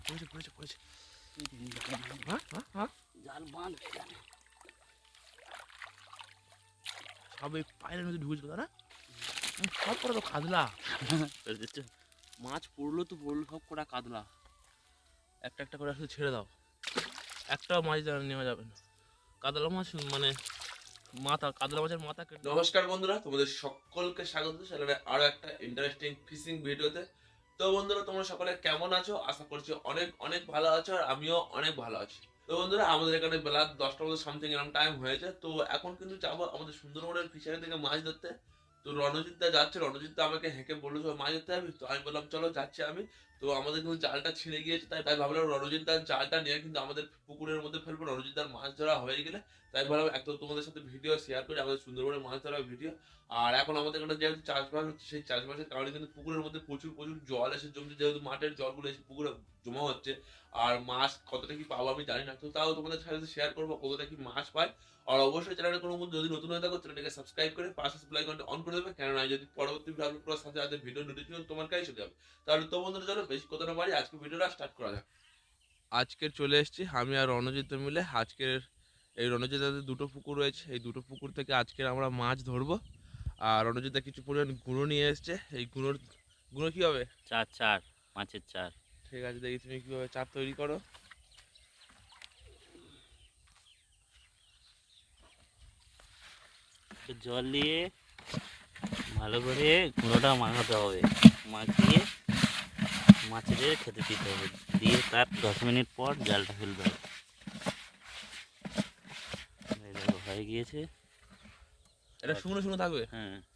পড়েছে পড়েছে পড়েছে পড়েছে হ্যাঁ হ্যাঁ হ্যাঁ। জাল বাঁধ এখানে সব এই পায়ের মধ্যে ঢুকেছিল না? সব করে তো খাদলা মাছ পড়ল তো পড়ল সব কটা কাতলা একটা একটা করে আসলে ছেড়ে দাও। একটাও মাছ নেওয়া যাবে না। কাতলা মাছ মানে মাথা কাতলা মাছের মাথা নমস্কার বন্ধুরা তোমাদের সকলকে স্বাগত। আরও একটা ইন্টারেস্টিং ফিশিং ভিডিওতে তো বন্ধুরা, তোমরা সকলে কেমন আছো? আশা করছি অনেক অনেক ভালো আছো আর আমিও অনেক ভালো আছি। তো বন্ধুরা, আমাদের এখানে বেলা দশটা মধ্যে সামথিং এরকম টাইম হয়েছে। তো এখন কিন্তু যাব আমাদের সুন্দরবনের ফিশারি থেকে মাছ ধরতে। তো রণজিৎ দা যাচ্ছে, রণজিৎ দা আমাকে হেঁকে বলল সব মাছ ধরতে যাবি তো আমি বললাম, চলো যাচ্ছি আমি। তো আমাদের কিন্তু জালটা ছিঁড়ে গিয়েছে, তাই তাই ভাবলাম রণজিৎ দার জালটা নিয়ে কিন্তু আমাদের পুকুরের মধ্যে ফেলব। রণজিৎ দার মাছ ধরা হয়ে গেলে, তাই ভাবলাম এত তোমাদের সাথে ভিডিও শেয়ার করি, আমাদের সুন্দরবনের মাছ ধরার ভিডিও। আর এখন আমাদের এখানে যেহেতু চাষবাস হচ্ছে, সেই চাষবাসের কারণে কিন্তু পুকুরের মধ্যে প্রচুর প্রচুর জল এসে জমছে, যেহেতু মাঠের জলগুলো এসে পুকুরে জমা হচ্ছে। আর মাছ কতটা কি পাবো আমি জানি না, তো তাও তোমাদের সাথে শেয়ার করব, কতটা কি মাছ পাই আর অবশ্যই চ্যানেলের কোনো বন্ধু যদি নতুন হয়ে থাকো চ্যানেলটাকে সাবস্ক্রাইব করে পাশে বেল আইকনটা অন করে দেবে। কেননা আমি যদি পরবর্তী ভিডিও আপলোড করার সাথে সাথে ভিডিও নোটিফিকেশন তোমার কাছে চলে যাবে। তাহলে তো বন্ধুরা চলো বেশি কথা না বাড়ি আজকে ভিডিওটা স্টার্ট করা যাক। আজকের চলে এসেছি আমি আর রণজিৎ মিলে। আজকের এই রণজিতাতে দুটো পুকুর রয়েছে। এই দুটো পুকুর থেকে আজকের আমরা মাছ ধরবো। আর রণজিতা কিছু পরিমাণ গুঁড়ো নিয়ে এসছে। এই গুঁড়োর গুঁড়ো কী হবে চার চার মাছের চার। ঠিক আছে দেখি তুমি কীভাবে চার তৈরি করো। জল দিয়ে ভালো করে গুঁড়োটা মাখাতে হবে। মাখিয়ে মাছেদের খেতে দিতে হবে। দিয়ে তার দশ মিনিট পর জালটা ফেলতে হবে। হয়ে গিয়েছে। এটা শুকনো শুকনো থাকবে? হ্যাঁ।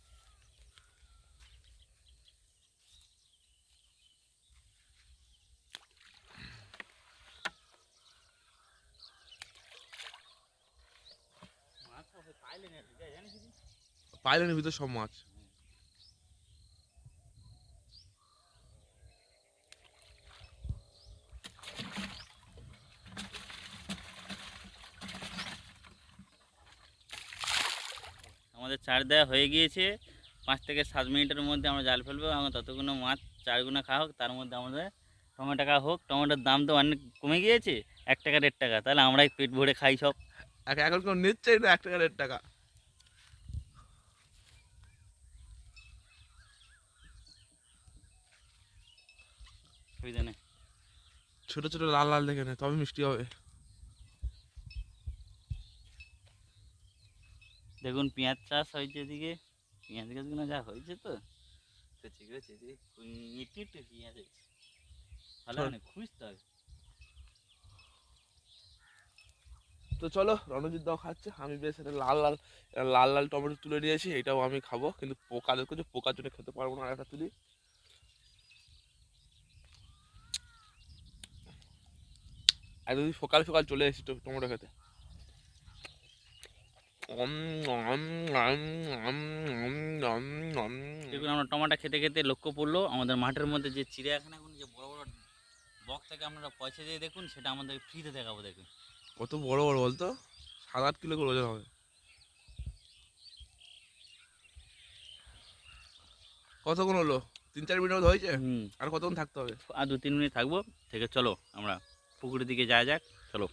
পাইলেনের ভিতর সব মাছ। আমাদের চার দেওয়া হয়ে গিয়েছে। পাঁচ থেকে সাত মিনিটের মধ্যে আমরা জাল ফেলব আমরা ততগুলো মাছ চারগুলো খাওয়া হোক তার মধ্যে আমাদের টমেটো খাওয়া হোক। টমেটোর দাম তো অনেক কমে গিয়েছে এক টাকা দেড় টাকা। তাহলে আমরাই পেট ভরে খাই সব। এখন কেউ নিচ্ছে না এক টাকা দেড় টাকা। বুঝলে না ছোট ছোট লাল লাল দেখে নে তবে মিষ্টি হবে। দেখুন পেঁয়াজ চাষ হয়েছে এদিকে। পেঁয়াজ গাছগুলো যা হয়েছে তো কচি কচি ইটি ইটি পেঁয়াজ হয়েছে। ভালো মানে খুঁজতে হবে। তো চলো রণজিৎ দাও খাচ্ছে। আমি বেশ এটা লাল লাল লাল লাল টমেটো তুলে নিয়েছি এটাও আমি খাব। কিন্তু পোকাদের কিছু পোকার জন্য খেতে পারব না আর একটা তুলি। একদিন সকাল সকাল চলে এসেছি তো টমেটো খেতে। দেখুন আমরা টমাটো খেতে খেতে লক্ষ্য পড়ল আমাদের মাঠের মধ্যে যে চিড়িয়াখানাগুলো যে বড় বড় বক থেকে আপনারা পয়সা দিয়ে দেখুন সেটা আমাদের ফ্রিতে দেখাবো দেখুন। কত বড় বড় বলতো? সাত আট কিলো করে ওজন হবে। কতক্ষণ হলো? তিন চার মিনিট হয়েছে? হুম। আর কতক্ষণ থাকতে হবে? আর দু তিন মিনিট থাকব থেকে চলো আমরা পুকুরের দিকে যাওয়া যাক। চলো।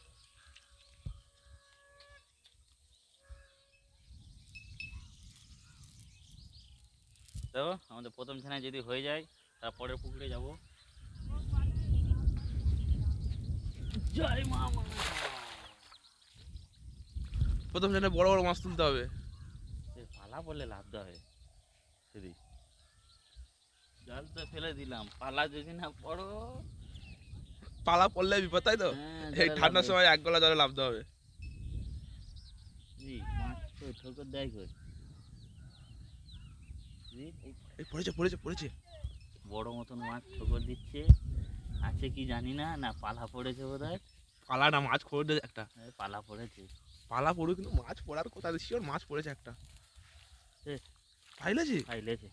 তো আমাদের প্রথম ছানায় যদি হয়ে যায় তারপরের পুকুরে যাব। জয় মা প্রথম জানে বড় বড় মাছ তুলতে হবে। সে পালা বললে লাভ হবে যদি জাল তো ফেলে দিলাম পালা যদি না পড়ো। পালা পড়লে বিপদ তাই তো? হ্যাঁ, এই ঠান্ডার সময় এক গলা জলে লাভতে হবে। পড়েছে পড়েছে পড়েছে। বড় মতন মাছ ঠোকর দিচ্ছে। আছে কি জানি না না পালা পড়েছে বোধ পালা না মাছ খোর একটা। পালা পড়েছে। পালা কিন্তু মাছ পড়ার কথা শিওর মাছ পড়েছে একটা। পাইলেছি খাইলেছে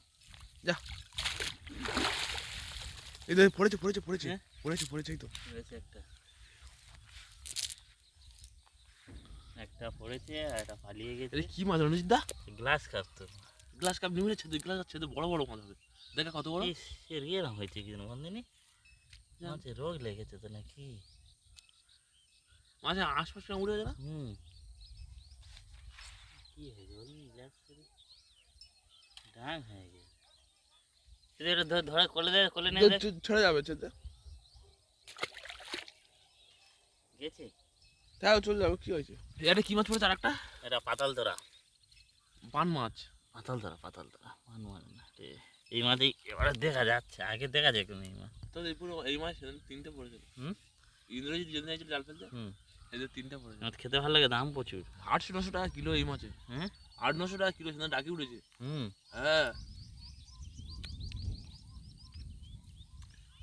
এই এই পড়েছে পড়েছে পড়েছে। হ্যাঁ? পড়েছে পড়েছে তো। পড়েছে একটা। একটা পড়েছে আর একটা পালিয়ে গেছে। এটা কি মাছ রণজিৎ দা? গ্লাস কাপ তো। গ্লাস কাপ নিয়ে ছেদে গ্লাস ছেদে বড় বড় মাছ হবে। দেখা কত বড়? ইস, এর এরম হয়েছে কি জাল মাঝে রোগ লেগেছে তো নাকি? মাঝে আশপাশ উড়ে গেল? হুম। কি গ্লাস করে। ডাং হয়ে গেছে। যদি এটা ধরে কোলে দে কোলে নিয়ে দেখ ছেড়ে যাবে ছেড়ে গেছে? তাও চলে যাবে কি হয়েছে? এটা কি মাছ পড়েছে আর একটা এটা পাতাল ধরা। পান মাছ। পাতাল ধরা পাতাল ধরা। মান মানে না এই মাছই এবারে দেখা যাচ্ছে আগে দেখা যায় কোনো এই মাছ। তো এই পুরো এই মাছ তিনটে পড়েছিল হুম? ইন্দ্রজিৎ যেদিন যাইছিল জাল ফেলতে হুম। এদের তিনটে পড়েছিল মাছ খেতে ভালো লাগে দাম প্রচুর। আটশো নশো টাকা কিলো এই মাছে। হ্যাঁ আট নশো টাকা কিলো সেদিন ডাকি উঠেছে। হুম। হ্যাঁ।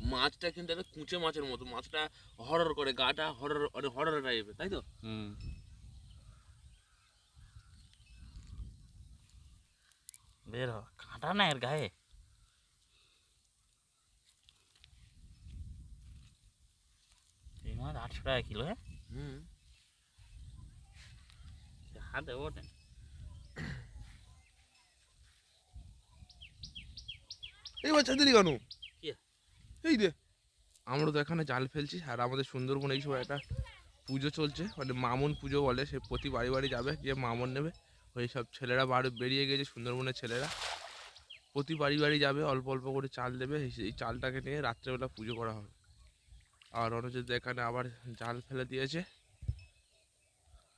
মাছটা কিন্তু একটা কুঁচে মাছের মতো মাছটা হরর করে গাটা হরর মানে হরর টাইপের তাই তো? হুম। বের হ কাঁটা না এর গায়ে। এই মাছ আটশো টাকা কিলো হ্যাঁ? হুম। হাতে এই বাচ্চা দিলি কেন? এই দে আমরা তো এখানে জাল ফেলছি, আর আমাদের সুন্দরবন এই সময় একটা পুজো চলছে। মানে মামুন পুজো বলে, সে প্রতি বাড়ি বাড়ি যাবে, গিয়ে মামুন নেবে। ওই সব ছেলেরা বাড়ি বেরিয়ে গেছে, সুন্দরবনের ছেলেরা। প্রতি বাড়ি বাড়ি যাবে, অল্প অল্প করে চাল দেবে, এই- চালটাকে নিয়ে রাত্রেবেলা পুজো করা হবে। আর অনুজিৎ এখানে আবার জাল ফেলে দিয়েছে।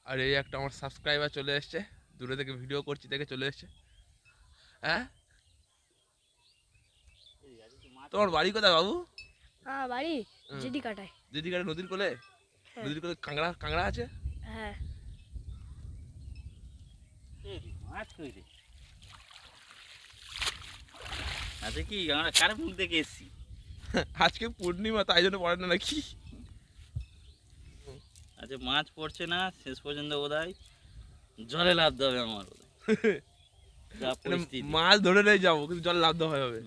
আর এই একটা আমার সাবস্ক্রাইবার চলে এসছে। দূরে থেকে ভিডিও করছি, দেখে চলে এসছে। হ্যাঁ? তোমার বাড়ি কোথায় বাবু? হ্যাঁ বাড়ি হুম। জেডি কাটায়। নদীর কোলে? হ্যাঁ। নদীর কোলে কাঁকড়া কাঁকড়া আছে? হ্যাঁ। এই মাছ কই রে আচ্ছা কি আমরা কার মুখ দেখে এসছি? আজকে পূর্ণিমা তাই জন্য পড়ে না নাকি? আচ্ছা মাছ পড়ছে না শেষ পর্যন্ত বোধ হয় জলে লাভ দেবে আমার বোধহয়। যা মানে পরিস্থিতি। মাছ ধরে নিয়ে যাব কিন্তু জল লাভ দেওয়া হবে।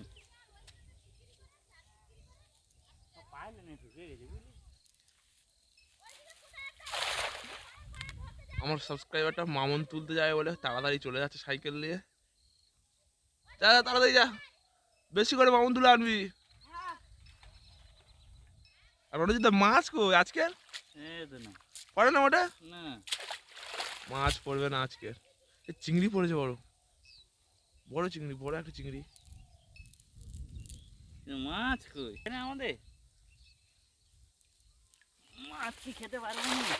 আমার সাবস্ক্রাইবারটা মামন তুলতে যায় বলে তাড়াতাড়ি চলে যাচ্ছে সাইকেল নিয়ে। যা যা, তাড়াতাড়ি যা। বেশি করে মামন তুলে আনবি। আর ওটা যদি মাছ কো আজকে পড়ে না ওটা? মাছ পড়বে না আজকে চিংড়ি পড়েছে বড়। বড় চিংড়ি বড় একটা চিংড়ি। মাছ কই? আমাদের। মাছ কি খেতে পারব না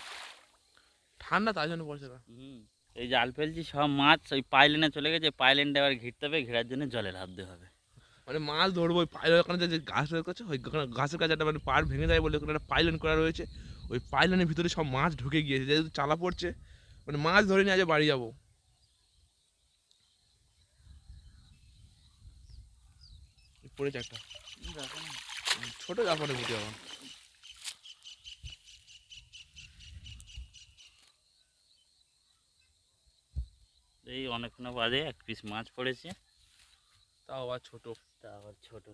ঠান্ডা তাই জন্য পড়ছে না হুম এই জাল ফেলছি সব মাছ ওই পাইলেনে চলে গেছে পাইলেনটা এবার ঘিরতে হবে ঘেরার জন্য জলে লাভতে হবে। মানে মাছ ধরবো ওই পাইলের ওখানে যে- গাছ রয়েছে ওই ওখানে গাছের কাছে একটা মানে পাড় ভেঙে যায় বলে ওখানে একটা পাইলেন করা রয়েছে। ওই পাইলেনের ভিতরে সব মাছ ঢুকে গিয়েছে যেহেতু চালা পড়ছে মানে মাছ ধরে নিয়ে আজ বাড়ি যাব। পড়েছে একটা। ছোটো জাপানে বুঝি আমার এই অনেকক্ষণ বাদে এক পিস মাছ পড়েছে। তা আবার ছোট, তা আবার ছোট।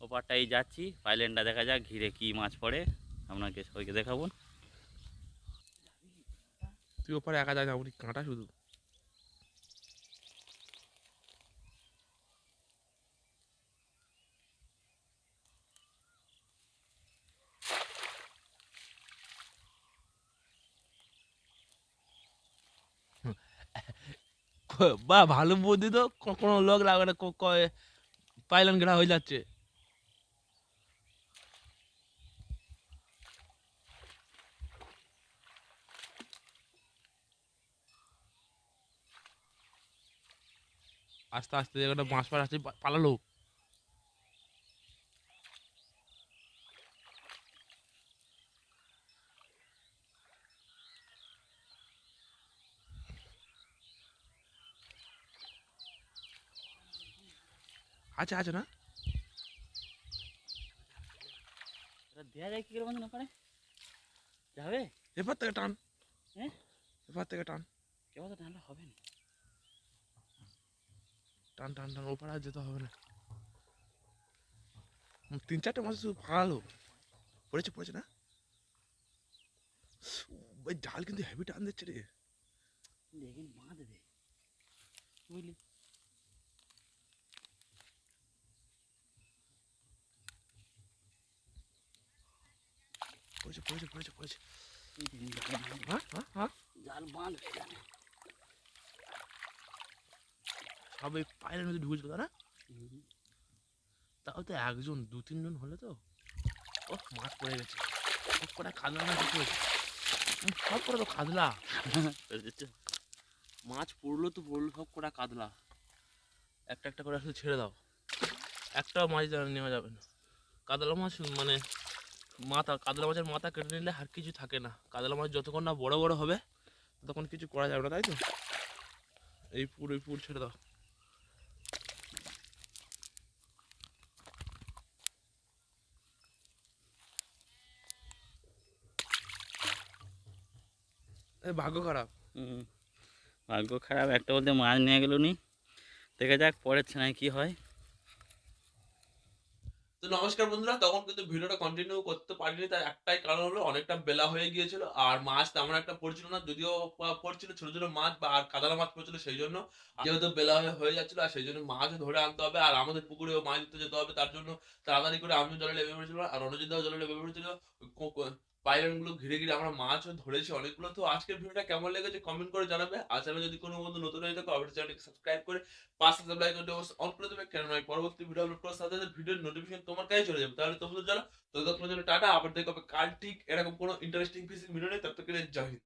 ওপারটাই যাচ্ছি পাইলেনটা দেখা যাক, ঘিরে কি মাছ পড়ে। আপনাকে সবাইকে দেখাবো। তুই ওপারে একা না কাঁটা শুধু। বা ভালো বুদ্ধি তো কোনো লোক লাগবে না গেড়া পাইলেন ঘেরা হয়ে যাচ্ছে। আস্তে আস্তে একটা বাঁশ পাড়া আসছে পালালো। আছে আছে না। এটা দেওয়া যায় কি করে বন্ধু না পারে যাবে? এবার থেকে টান। হ্যাঁ? এবার থেকে টান। তো হবে না? টান টান টান ওপারে আর যেতে হবে না। তিন চারটে মাস শুধু ফাড়ালো পড়েছে পড়েছে না? ওই জাল কিন্তু হেভি টান দিচ্ছে রে। দেখেন বাঁধবে বুঝলি? পড়েছে পড়েছে পড়েছে পড়েছে জাল বাঁধ সব এই পায়ের মধ্যে ঢুকেছিল না? তাও তো একজন, দু, তিনজন হলে তো। ও, মাছ পড়ে গেছে। সব কটা খাদলা না ঢুকে সব কটা তো খাদলা মাছ পড়ল তো পড়ল, সব কটা কাতলা একটা একটা করে আসলে ছেড়ে দাও। একটাও মাছ নেওয়া যাবে না। কাতলা মাছ মানে মাথা কাতলা মাছের মাথা কেটে নিলে আর কিছু থাকে না। কাতলা মাছ যতক্ষণ না বড় বড় হবে, ততক্ষণ কিছু করা যাবে না, তাই তো? এই পুর এই পুর ছেড়ে দাও। ভাগ্য খারাপ। ভাগ্য খারাপ। একটা বলতে মাছ নিয়ে গেল নি দেখা যাক পরের ছানায় কি হয়। তো নমস্কার বন্ধুরা, তখন কিন্তু ভিডিওটা কন্টিনিউ করতে পারিনি, তার একটাই কারণ হলো অনেকটা বেলা হয়ে গিয়েছিল আর মাছ তেমন একটা পড়ছিল না, যদিও পড়ছিল ছোট ছোট মাছ বা আর কাদালা মাছ পড়ছিল সেই জন্য। যেহেতু বেলা হয়ে হয়ে যাচ্ছিল, আর সেই জন্য মাছ ধরে আনতে হবে, আর আমাদের পুকুরেও মাছ ধরতে যেতে হবে, তার জন্য তাড়াতাড়ি করে আমিও জলে লেবে পড়েছিলাম, আর অনুজিৎদাও জলে লেবে পড়েছিল। পাইলনগুলো ঘিরে ঘিরে আমরা মাছ ধরেছি, অনেকগুলো। তো আজকের ভিডিওটা কেমন লেগেছে কমেন্ট করে জানাবে। আর চ্যানেল যদি কোনো বন্ধু নতুন হয়ে থাকে, অবশ্যই চ্যানেলকে সাবস্ক্রাইব করে পাশে সাবস্ক্রাইব করতে অবশ্যই অন করে দেবে। কেন নয় পরবর্তী ভিডিও আপলোড করার সাথে সাথে ভিডিওর নোটিফিকেশন তোমার কাছে চলে যাবে। তাহলে তোমরা জানো ততক্ষণ জন্য টাটা। আবার দেখো কাল ঠিক এরকম কোনো ইন্টারেস্টিং ফিসিং ভিডিও নেই ততক্ষণ জয় হিন্দ।